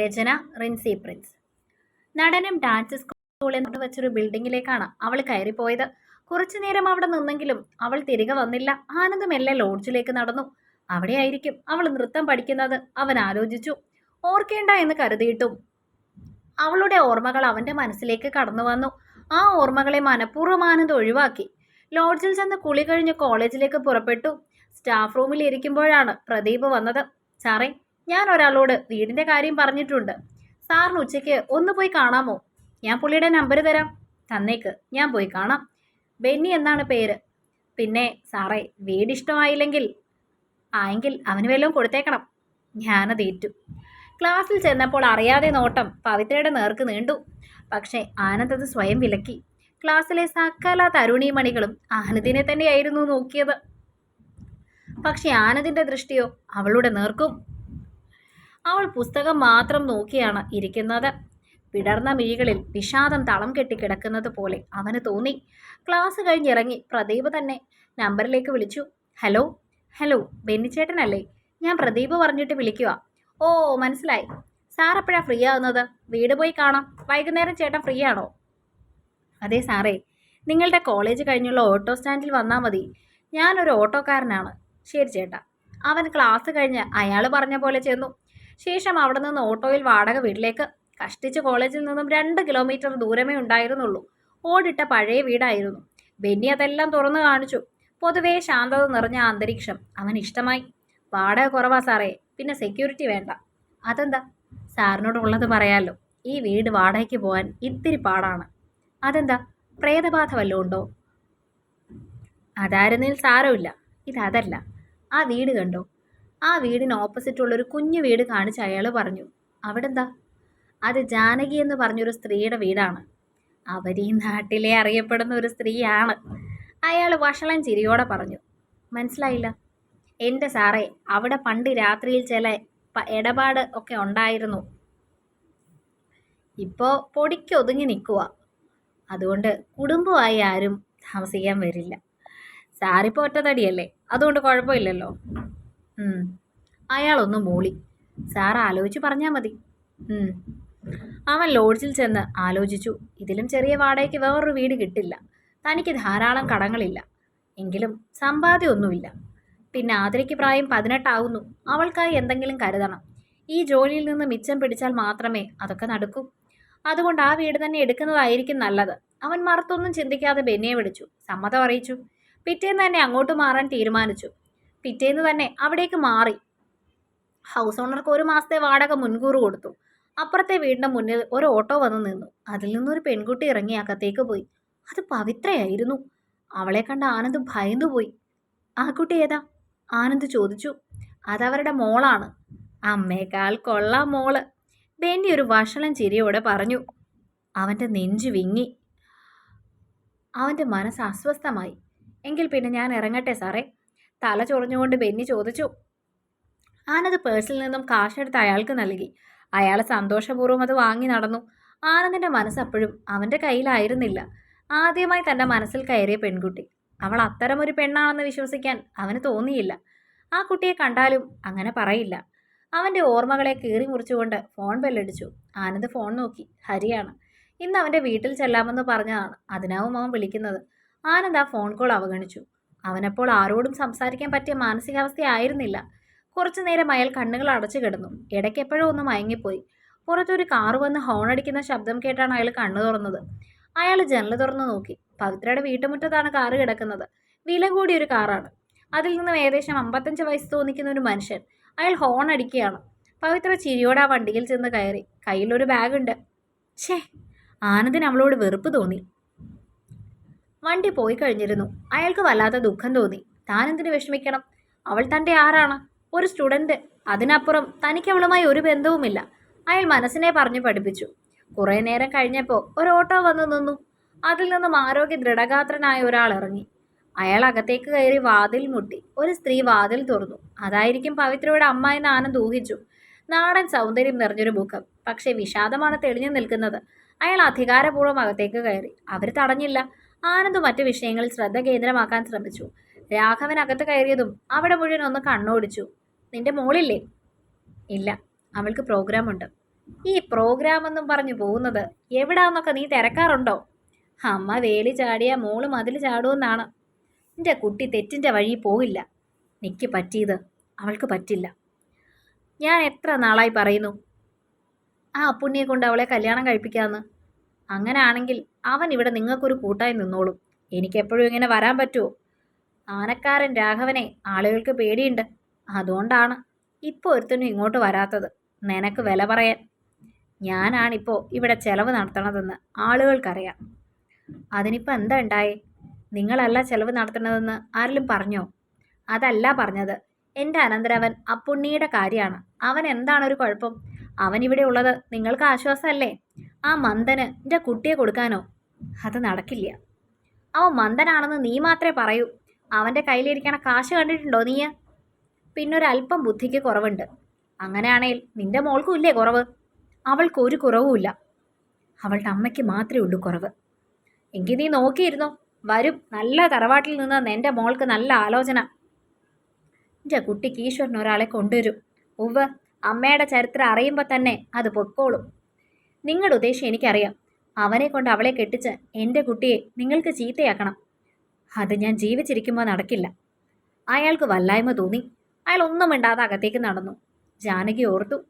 രചന റിൻസി പ്രിൻസ്. നടനും dance school നിന്ന് വെച്ചൊരു ബിൽഡിങ്ങിലേക്കാണ് അവൾ കയറിപ്പോയത്. കുറച്ചു നേരം അവിടെ നിന്നെങ്കിലും അവൾ തിരികെ വന്നില്ല. ആനന്ദ് മെല്ലെ ലോഡ്ജിലേക്ക് നടന്നു. അവിടെയായിരിക്കും അവൾ നൃത്തം പഠിക്കുന്നത്. അവൻ ആലോചിച്ചു. ഓർക്കേണ്ട എന്ന് കരുതിയിട്ടും അവളുടെ ഓർമ്മകൾ അവന്റെ മനസ്സിലേക്ക് കടന്നു വന്നു. ആ ഓർമ്മകളെ മനഃപൂർവം ആനന്ദ് ഒഴിവാക്കി. ലോഡ്ജിൽ ചെന്ന് കുളി കഴിഞ്ഞ് കോളേജിലേക്ക് പുറപ്പെട്ടു. സ്റ്റാഫ് റൂമിൽ ഇരിക്കുമ്പോഴാണ് പ്രദീപ് വന്നത്. സാറേ ഞാൻ ഒരാളോട് വീടിന്റെ കാര്യം പറഞ്ഞിട്ടുണ്ട്. സാറിന് ഉച്ചയ്ക്ക് ഒന്ന് പോയി കാണാമോ? ഞാൻ പുള്ളിയുടെ നമ്പർ തരാം. തന്നേക്ക് ഞാൻ പോയി കാണാം. ബെന്നി എന്നാണ് പേര്. പിന്നെ സാറേ വീട് ഇഷ്ടമായില്ലെങ്കിൽ ആയെങ്കിൽ അവന് വല്ലതും കൊടുത്തേക്കണം. ഞാനത് ഏറ്റു. ക്ലാസ്സിൽ ചെന്നപ്പോൾ അറിയാതെ നോട്ടം പവിത്രയുടെ നേർക്ക് നീണ്ടു. പക്ഷേ ആനന്ദ് അത് സ്വയം വിലക്കി. ക്ലാസ്സിലെ സകല തരുണീമണികളും ആനന്ദിനെ തന്നെയായിരുന്നു നോക്കിയത്. പക്ഷെ ആനന്ദിന്റെ ദൃഷ്ടിയോ അവളുടെ നേർക്കും? അവൾ പുസ്തകം മാത്രം നോക്കിയാണ് ഇരിക്കുന്നത്. വിടർന്ന മിഴികളിൽ വിഷാദം തളം കെട്ടിക്കിടക്കുന്നത് പോലെ അവന് തോന്നി. ക്ലാസ് കഴിഞ്ഞിറങ്ങി പ്രദീപ് തന്നെ നമ്പറിലേക്ക് വിളിച്ചു. ഹലോ ഹലോ ബെന്നിച്ചേട്ടനല്ലേ? ഞാൻ പ്രദീപ് പറഞ്ഞിട്ട് വിളിക്കുക ഓ മനസ്സിലായി. സാർ എപ്പോഴാണ് ഫ്രീ ആകുന്നത് വീട് പോയി കാണാം. വൈകുന്നേരം ചേട്ടൻ ഫ്രീ ആണോ? അതെ സാറേ. നിങ്ങളുടെ കോളേജ് കഴിഞ്ഞുള്ള ഓട്ടോ സ്റ്റാൻഡിൽ വന്നാൽ മതി. ഞാനൊരു ഓട്ടോക്കാരനാണ്. ശരി ചേട്ടാ. അവൻ ക്ലാസ് കഴിഞ്ഞ് അയാൾ പറഞ്ഞ പോലെ ചെന്നു. ശേഷം അവിടെ നിന്ന് ഓട്ടോയിൽ വാടക വീട്ടിലേക്ക്. കഷ്ടിച്ച് കോളേജിൽ നിന്നും രണ്ട് കിലോമീറ്റർ ദൂരമേ ഉണ്ടായിരുന്നുള്ളൂ. ഓടിട്ട പഴയ വീടായിരുന്നു. ബെന്നി അതെല്ലാം തുറന്നു കാണിച്ചു. പൊതുവേ ശാന്തത നിറഞ്ഞ അന്തരീക്ഷം അവൻ ഇഷ്ടമായി. വാടക കുറവാ സാറേ. പിന്നെ സെക്യൂരിറ്റി വേണ്ട. അതെന്താ? സാറിനോട് ഉള്ളത് പറയാലോ. ഈ വീട് വാടകയ്ക്ക് പോകാൻ ഇത്തിരി പാടാണ്. അതെന്താ? പ്രേതബാധ വല്ലതും ഉണ്ടോ? അതായിരുന്നതിൽ സാരമില്ല. ഇതല്ല. ആ വീട് കണ്ടോ? ആ വീടിന് ഓപ്പോസിറ്റുള്ളൊരു കുഞ്ഞു വീട് കാണിച്ച് അയാൾ പറഞ്ഞു അവിടെന്താ? അത് ജാനകി എന്ന് പറഞ്ഞൊരു സ്ത്രീയുടെ വീടാണ്. അവർ ഈ നാട്ടിലെ അറിയപ്പെടുന്ന ഒരു സ്ത്രീയാണ്. അയാൾ വഷളൻ ചിരിയോടെ പറഞ്ഞു മനസ്സിലായില്ല. എന്റെ സാറേ അവിടെ പണ്ട് രാത്രിയിൽ ചില ഇടപാട് ഒക്കെ ഉണ്ടായിരുന്നു. ഇപ്പോൾ പൊടിക്കൊതുങ്ങി നിൽക്കുക അതുകൊണ്ട് കുടുംബമായി ആരും താമസിക്കാൻ വരില്ല. സാറിപ്പോൾ ഒറ്റത്തടിയല്ലേ അതുകൊണ്ട് കുഴപ്പമില്ലല്ലോ. അയാളൊന്ന് മൂളി. സാർ ആലോചിച്ച് പറഞ്ഞാൽ മതി. അവൻ ലോഡ്ജിൽ ചെന്ന് ആലോചിച്ചു. ഇതിലും ചെറിയ വാടകയ്ക്ക് വേറൊരു വീട് കിട്ടില്ല. തനിക്ക് ധാരാളം കടങ്ങളില്ല. എങ്കിലും സമ്പാദ്യമൊന്നുമില്ല. പിന്നെ ആതിരയ്ക്ക് പ്രായം പതിനെട്ടാവുന്നു. അവൾക്കായി എന്തെങ്കിലും കരുതണം. ഈ ജോലിയിൽ നിന്ന് മിച്ചം പിടിച്ചാൽ മാത്രമേ അതൊക്കെ നടക്കൂ. അതുകൊണ്ട് ആ വീട് തന്നെ എടുക്കുന്നതായിരിക്കും നല്ലത്. അവൻ മറുത്തൊന്നും ചിന്തിക്കാതെ ബെന്നിയെ വിളിച്ചു. സമ്മതം അറിയിച്ചു. പിറ്റേന്ന് തന്നെ അങ്ങോട്ട് മാറാൻ തീരുമാനിച്ചു. പിറ്റേന്ന് തന്നെ അവിടേക്ക് മാറി. ഹൗസ് ഓണർക്ക് ഒരു മാസത്തെ വാടക മുൻകൂർ കൊടുത്തു. അപ്പുറത്തെ വീടിന്റെ മുന്നിൽ ഒരു ഓട്ടോ വന്ന് നിന്നു. അതിൽ നിന്നൊരു പെൺകുട്ടി ഇറങ്ങി അകത്തേക്ക് പോയി. അത് പവിത്രയായിരുന്നു. അവളെ കണ്ട ആനന്ദ് ഭയന്നുപോയി. ആ കുട്ടി ഏതാ? ആനന്ദ് ചോദിച്ചു. അതവരുടെ മോളാണ്. അമ്മേക്കാൾ കൊള്ളാം മോൾ. ബെന്നി ഒരു വഷളം ചിരിയോടെ പറഞ്ഞു. അവന്റെ നെഞ്ചു വിങ്ങി. അവന്റെ മനസ്സ് അസ്വസ്ഥമായി. എങ്കിൽ പിന്നെ ഞാൻ ഇറങ്ങട്ടെ സാറേ? തല ചൊറിഞ്ഞുകൊണ്ട് ബെന്നി ചോദിച്ചു ആനന്ദ് പേഴ്സിൽ നിന്നും കാശെടുത്ത് അയാൾക്ക് നൽകി. അയാൾ സന്തോഷപൂർവം അത് വാങ്ങി നടന്നു. ആനന്ദിന്റെ മനസ്സപ്പോഴും അവന്റെ കയ്യിലായിരുന്നില്ല. ആദ്യമായി തന്റെ മനസ്സിൽ കയറിയ പെൺകുട്ടി. അവൾ അത്തരമൊരു പെണ്ണാണെന്ന് വിശ്വസിക്കാൻ അവന് തോന്നിയില്ല. ആ കുട്ടിയെ കണ്ടാലും അങ്ങനെ പറയില്ല. അവന്റെ ഓർമ്മകളെ കീറി മുറിച്ചുകൊണ്ട് ഫോൺ ബെല്ലടിച്ചു. ആനന്ദ് ഫോൺ നോക്കി ഹരിയാണ്. ഇന്ന് അവന്റെ വീട്ടിൽ ചെല്ലാമെന്ന് പറഞ്ഞതാണ് അതിനാവും അവൻ വിളിക്കുന്നത്. ആനന്ദ് ആ ഫോൺ കോൾ അവഗണിച്ചു. അവനപ്പോൾ ആരോടും സംസാരിക്കാൻ പറ്റിയ മാനസികാവസ്ഥയായിരുന്നില്ല. കുറച്ചു നേരം അയാൾ കണ്ണുകൾ അടച്ചു കിടന്നു. ഇടയ്ക്ക് എപ്പോഴോ ഒന്ന് മയങ്ങിപ്പോയി. പുറത്തൊരു കാറ് വന്ന് ഹോണടിക്കുന്ന ശബ്ദം കേട്ടാണ് അയാൾ കണ്ണു തുറന്നത്. അയാൾ ജനൽ തുറന്നു നോക്കി. പവിത്രയുടെ വീട്ടുമുറ്റത്താണ് കാറ് കിടക്കുന്നത്. വില കൂടിയ ഒരു കാറാണ്. അതിൽ നിന്നും ഏകദേശം അമ്പത്തഞ്ച് വയസ്സ് തോന്നിക്കുന്ന ഒരു മനുഷ്യൻ. അയാൾ ഹോൺ അടിക്കുകയാണ് പവിത്ര ചിരിയോടെ ആ വണ്ടിയിൽ ചെന്ന് കയറി. കയ്യിലൊരു ബാഗുണ്ട്. ഛേ ആനന്ദിന് അവളോട് വെറുപ്പ് തോന്നി. വണ്ടി പോയി കഴിഞ്ഞിരുന്നു. അയാൾക്ക് വല്ലാത്ത ദുഃഖം തോന്നി. താൻ താനെന്തിനു വിഷമിക്കണം? അവൾ തന്റെ ആരാണ് ഒരു സ്റ്റുഡന്റ് അതിനപ്പുറം തനിക്ക് അവളുമായി ഒരു ബന്ധവുമില്ല. അയാൾ മനസ്സിനെ പറഞ്ഞു പഠിപ്പിച്ചു. കുറേ നേരം കഴിഞ്ഞപ്പോൾ ഒരു ഓട്ടോ വന്നു നിന്നു. അതിൽ നിന്നും ആരോഗ്യ ദൃഢഗാത്രനായ ഒരാൾ ഇറങ്ങി. അയാൾ അകത്തേക്ക് കയറി വാതിൽ മുട്ടി. ഒരു സ്ത്രീ വാതിൽ തുറന്നു. അതായിരിക്കും പവിത്രയുടെ അമ്മ എന്ന് ആനന്ദ് ഊഹിച്ചു നാടൻ സൗന്ദര്യം നിറഞ്ഞൊരു മുഖം. പക്ഷേ വിഷാദമാണ് തെളിഞ്ഞു നിൽക്കുന്നത്. അയാൾ അധികാരപൂർവം അകത്തേക്ക് കയറി. അവർ തടഞ്ഞില്ല. ആനന്ദ് മറ്റു വിഷയങ്ങളിൽ ശ്രദ്ധ കേന്ദ്രമാക്കാൻ ശ്രമിച്ചു. രാഘവൻ അകത്ത് കയറിയതും അവിടെ മുഴുവൻ ഒന്ന് കണ്ണോടിച്ചു. നിന്റെ മോളില്ലേ? ഇല്ല. അവൾക്ക് പ്രോഗ്രാം ഉണ്ട് ഈ പ്രോഗ്രാം എന്നും പറഞ്ഞു പോകുന്നത് എവിടാന്നൊക്കെ നീ തിരക്കാറുണ്ടോ? അമ്മ വേലി ചാടിയ മോൾ മതിൽ ചാടുമെന്നാണ്. എന്റെ കുട്ടി തെറ്റിന്റെ വഴി പോവില്ല നിക്ക് പറ്റിയത് അവൾക്ക് പറ്റില്ല. ഞാൻ എത്ര നാളായി പറയുന്നു? ആ അപ്പുണ്ണിയെ കൊണ്ട് അവളെ കല്യാണം കഴിപ്പിക്കാമെന്ന് അങ്ങനെ ആണെങ്കിൽ അവൻ ഇവിടെ നിങ്ങൾക്കൊരു കൂട്ടായി നിന്നോളും. എനിക്കെപ്പോഴും ഇങ്ങനെ വരാൻ പറ്റുമോ ആനക്കാരൻ രാഘവനെ ആളുകൾക്ക് പേടിയുണ്ട്. അതുകൊണ്ടാണ് ഇപ്പോൾ ഒരുത്തനും ഇങ്ങോട്ട് വരാത്തത്. നിനക്ക് വില പറയാൻ. ഞാനാണിപ്പോൾ ഇവിടെ ചെലവ് നടത്തണതെന്ന് ആളുകൾക്കറിയാം. അതിനിപ്പോൾ എന്താ ഉണ്ടായി? നിങ്ങളല്ല ചെലവ് നടത്തണതെന്ന് ആരെങ്കിലും പറഞ്ഞോ? അതല്ല പറഞ്ഞത്. എന്റെ അനന്തരവൻ അപ്പുണ്ണിയുടെ കാര്യമാണ്. അവൻ എന്താണ് ഒരു കുഴപ്പം? അവൻ ഇവിടെ ഉള്ളത് നിങ്ങൾക്ക് ആശ്വാസമല്ലേ? ആ മന്ദന് എന്റെ കുട്ടിയെ കൊടുക്കാനോ? അത് നടക്കില്ല. അവൻ മന്ദനാണെന്ന് നീ മാത്രമേ പറയൂ. അവന്റെ കയ്യിലിരിക്കണ കാശ് കണ്ടിട്ടുണ്ടോ നീ പിന്നൊരല്പം ബുദ്ധിക്ക് കുറവുണ്ട്. അങ്ങനെയാണേൽ നിന്റെ മോൾക്കും ഇല്ലേ കുറവ്? അവൾക്ക് ഒരു കുറവുമില്ല. അവളുടെ അമ്മയ്ക്ക് മാത്രമേ ഉള്ളൂ കുറവ്. എങ്കിൽ നീ നോക്കിയിരുന്നോ? വരും. നല്ല തറവാട്ടിൽ നിന്ന് എന്റെ മോൾക്ക് നല്ല ആലോചന. എന്റെ കുട്ടിക്ക് ഈശ്വരൻ ഒരാളെ കൊണ്ടുവരും. ഉവ്വ്. അമ്മയുടെ ചരിത്രം അറിയുമ്പോൾ തന്നെ അത് പൊക്കോളും. നിങ്ങളുടെ ഉദ്ദേശം എനിക്കറിയാം. അവനെ കൊണ്ട് അവളെ കെട്ടിച്ച് എന്റെ കുട്ടിയെ നിങ്ങൾക്ക് ചീത്തയാക്കണം. അത് ഞാൻ ജീവിച്ചിരിക്കുമ്പോൾ നടക്കില്ല. അയാൾക്ക് വല്ലായ്മ തോന്നി. അയാൾ ഒന്നും മിണ്ടാതെ അകത്തേക്ക് നടന്നു. ജാനകി ഓർത്തു.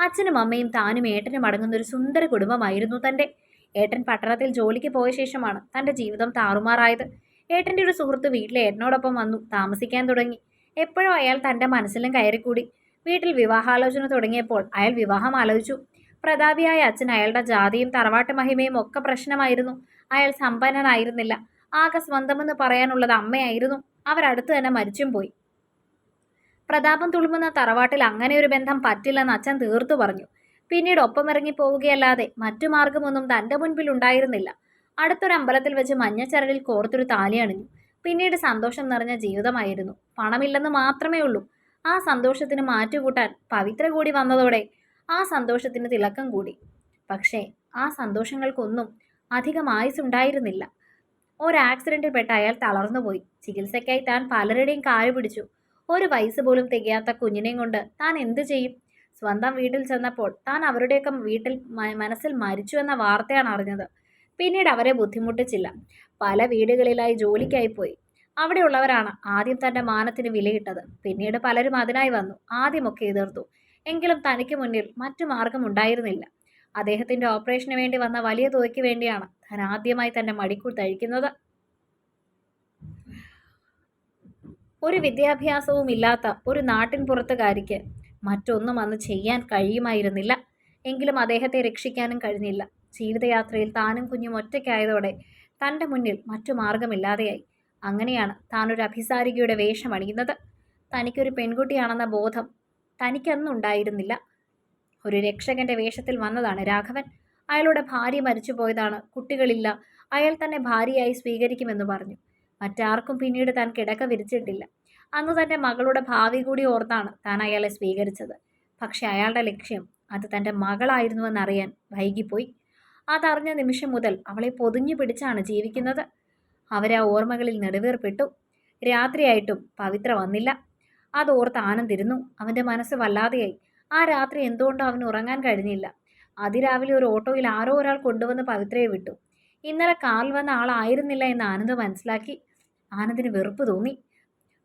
അച്ഛനും അമ്മയും താനും ഏട്ടനും അടങ്ങുന്ന ഒരു സുന്ദര കുടുംബമായിരുന്നു തന്റെ ഏട്ടൻ പട്ടണത്തിൽ ജോലിക്ക് പോയ ശേഷമാണ് തന്റെ ജീവിതം താറുമാറായത്. ഏട്ടന്റെ ഒരു സുഹൃത്ത് വീട്ടിലെ ഏട്ടനോടൊപ്പം വന്നു താമസിക്കാൻ തുടങ്ങി. എപ്പോഴും അയാൾ തന്റെ മനസ്സിലും കയറിക്കൂടി. വീട്ടിൽ വിവാഹാലോചന തുടങ്ങിയപ്പോൾ അയാൾ വിവാഹം ആലോചിച്ചു. പ്രതാപിയായ അച്ഛൻ അയാളുടെ ജാതിയും തറവാട്ട് മഹിമയും ഒക്കെ പ്രശ്നമായിരുന്നു. അയാൾ സമ്പന്നനായിരുന്നില്ല. ആകെ സ്വന്തമെന്ന് പറയാനുള്ളത് അമ്മയായിരുന്നു. അവരടുത്ത് തന്നെ മരിച്ചും പോയി. പ്രതാപം തുളുമ്പുന്ന തറവാട്ടിൽ അങ്ങനെ ഒരു ബന്ധം പറ്റില്ലെന്ന് അച്ഛൻ തീർത്തു പറഞ്ഞു. പിന്നീട് ഒപ്പമിറങ്ങി പോവുകയല്ലാതെ മറ്റു മാർഗമൊന്നും തന്റെ മുൻപിൽ ഉണ്ടായിരുന്നില്ല. അടുത്തൊരു അമ്പലത്തിൽ വെച്ച് മഞ്ഞച്ചരടിൽ കോർത്തൊരു താലി അണിഞ്ഞു. പിന്നീട് സന്തോഷം നിറഞ്ഞ ജീവിതമായിരുന്നു. പണമില്ലെന്ന് മാത്രമേ ഉള്ളൂ. ആ സന്തോഷത്തിന് മാറ്റുകൂട്ടാൻ പവിത്ര കൂടി വന്നതോടെ ആ സന്തോഷത്തിന് തിളക്കം കൂടി. പക്ഷേ ആ സന്തോഷങ്ങൾക്കൊന്നും അധികം ആയുസുണ്ടായിരുന്നില്ല. ഒരു ആക്സിഡന്റിൽ പെട്ട് അയാൾ തളർന്നുപോയി ചികിത്സയ്ക്കായി താൻ പലരുടെയും കാൽ പിടിച്ചു. ഒരു വയസ്സ് പോലും തികയാത്ത കുഞ്ഞിനെയും കൊണ്ട് താൻ എന്തു ചെയ്യും? സ്വന്തം വീട്ടിൽ ചെന്നപ്പോൾ താൻ അവരുടെയൊക്കെ വീട്ടിൽ മനസ്സിൽ മരിച്ചു എന്ന വാർത്തയാണ് അറിഞ്ഞത്. പിന്നീട് അവരെ ബുദ്ധിമുട്ടിച്ചില്ല. പല വീടുകളിലായി ജോലിക്കായി പോയി. അവിടെയുള്ളവരാണ് ആദ്യം തന്റെ മാനത്തിന് വിലയിട്ടത്. പിന്നീട് പലരും അതിനായി വന്നു. ആദ്യമൊക്കെ എതിർത്തു. എങ്കിലും തനിക്ക് മുന്നിൽ മറ്റു മാർഗം ഉണ്ടായിരുന്നില്ല. അദ്ദേഹത്തിന്റെ ഓപ്പറേഷന് വേണ്ടി വന്ന വലിയ തുകയ്ക്ക് വേണ്ടിയാണ് താൻ ആദ്യമായി തന്റെ മടിക്കൂൾ തഴിക്കുന്നത്. ഒരു വിദ്യാഭ്യാസവും ഇല്ലാത്ത ഒരു നാട്ടിൻ പുറത്തുകാരിക്ക് മറ്റൊന്നും അന്ന് ചെയ്യാൻ കഴിയുമായിരുന്നില്ല. എങ്കിലും അദ്ദേഹത്തെ രക്ഷിക്കാനും കഴിഞ്ഞില്ല. ജീവിതയാത്രയിൽ താനും കുഞ്ഞും ഒറ്റയ്ക്കായതോടെ തന്റെ മുന്നിൽ മറ്റു മാർഗമില്ലാതെയായി. അങ്ങനെയാണ് താനൊരു അഭിസാരികയുടെ വേഷം അണിയുന്നത്. തനിക്കൊരു പെൺകുട്ടിയാണെന്ന ബോധം തനിക്കന്നുണ്ടായിരുന്നില്ല. ഒരു രക്ഷകന്റെ വേഷത്തിൽ വന്നതാണ് രാഘവൻ. അയാളുടെ ഭാര്യ മരിച്ചു പോയതാണ്. കുട്ടികളില്ല. അയാൾ തന്നെ ഭാര്യയായി സ്വീകരിക്കുമെന്ന് പറഞ്ഞു. മറ്റാർക്കും പിന്നീട് താൻ കിടക്ക വിരിച്ചിട്ടില്ല. അന്ന് തന്റെ മകളുടെ ഭാവി കൂടി ഓർത്താണ് താൻ അയാളെ സ്വീകരിച്ചത്. പക്ഷേ അയാളുടെ ലക്ഷ്യം അത് തന്റെ മകളായിരുന്നുവെന്നറിയാൻ വൈകിപ്പോയി. അതറിഞ്ഞ നിമിഷം മുതൽ അവളെ പൊതിഞ്ഞു പിടിച്ചാണ് ജീവിക്കുന്നത്. അവരാ ഓർമ്മകളിൽ നെടുവേർപ്പെട്ടു. രാത്രിയായിട്ടും പവിത്ര വന്നില്ല. അതോർത്ത് ആനന്ദിരുന്നു. അവന്റെ മനസ്സ് വല്ലാതെയായി. ആ രാത്രി എന്തുകൊണ്ടോ അവന് ഉറങ്ങാൻ കഴിഞ്ഞില്ല. അതിരാവിലെ ഒരു ഓട്ടോയിൽ ആരോ ഒരാൾ കൊണ്ടുവന്ന് പവിത്രയെ വിട്ടു. ഇന്നലെ കാൽ വന്ന ആളായിരുന്നില്ല എന്ന് ആനന്ദ് മനസ്സിലാക്കി. ആനന്ദിന് വെറുപ്പ് തോന്നി.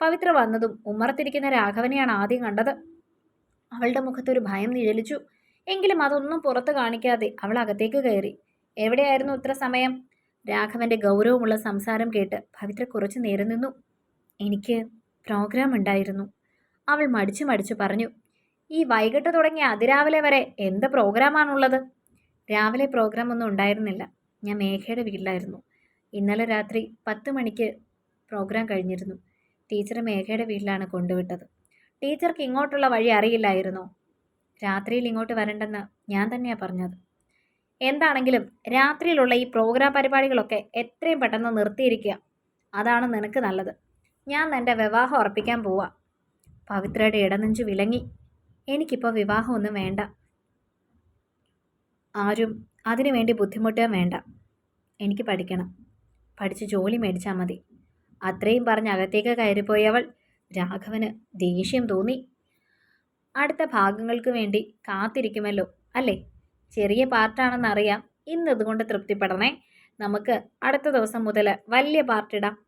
പവിത്ര വന്നതും ഉമ്മറത്തിരിക്കുന്ന രാഘവനെയാണ് ആദ്യം കണ്ടത്. അവളുടെ മുഖത്തൊരു ഭയം നിഴലിച്ചു. എങ്കിലും അതൊന്നും പുറത്ത് കാണിക്കാതെ അവൾ അകത്തേക്ക് കയറി. എവിടെയായിരുന്നു ഇത്ര സമയം? രാഘവന്റെ ഗൗരവമുള്ള സംസാരം കേട്ട് പവിത്ര കുറച്ചു നേരം നിന്നു. എനിക്ക് പ്രോഗ്രാം ഉണ്ടായിരുന്നു. അവൾ മടിച്ചു മടിച്ചു പറഞ്ഞു ഈ വൈകിട്ട് തുടങ്ങിയ അതിരാവിലെ വരെ എന്ത് പ്രോഗ്രാമാണുള്ളത് രാവിലെ പ്രോഗ്രാം ഒന്നും ഉണ്ടായിരുന്നില്ല. ഞാൻ മേഘയുടെ വീട്ടിലായിരുന്നു. ഇന്നലെ രാത്രി പത്ത് മണിക്ക് പ്രോഗ്രാം കഴിഞ്ഞിരുന്നു. ടീച്ചർ മേഘയുടെ വീട്ടിലാണ് കൊണ്ടുവിട്ടത്. ടീച്ചർക്ക് ഇങ്ങോട്ടുള്ള വഴി അറിയില്ലായിരുന്നോ. രാത്രിയിൽ ഇങ്ങോട്ട് വരണ്ടെന്ന് ഞാൻ തന്നെയാണ് പറഞ്ഞത്. എന്താണെങ്കിലും രാത്രിയിലുള്ള ഈ പ്രോഗ്രാം പരിപാടികളൊക്കെ എത്രയും പെട്ടെന്ന് നിർത്തിയിരിക്കുക. അതാണ് നിനക്ക് നല്ലത്. ഞാൻ നിന്റെ വിവാഹം ഉറപ്പിക്കാൻ പോവാ. പവിത്രയുടെ ഇടനെഞ്ചു വിലങ്ങി. എനിക്കിപ്പോൾ വിവാഹമൊന്നും വേണ്ട. ആരും അതിനു വേണ്ടി ബുദ്ധിമുട്ടുക വേണ്ട. എനിക്ക് പഠിക്കണം. പഠിച്ച് ജോലി മേടിച്ചാൽ മതി. അത്രയും പറഞ്ഞ് അകത്തേക്ക് കയറിപ്പോയവൾ രാഘവന് ദേഷ്യം തോന്നി. അടുത്ത ഭാഗങ്ങൾക്ക് വേണ്ടി കാത്തിരിക്കുമല്ലോ അല്ലേ? ചെറിയ പാർട്ടാണെന്നറിയാം. ഇന്ന് ഇതുകൊണ്ട് തൃപ്തിപ്പെടണേ. നമുക്ക് അടുത്ത ദിവസം മുതൽ വലിയ പാർട്ടിടാം.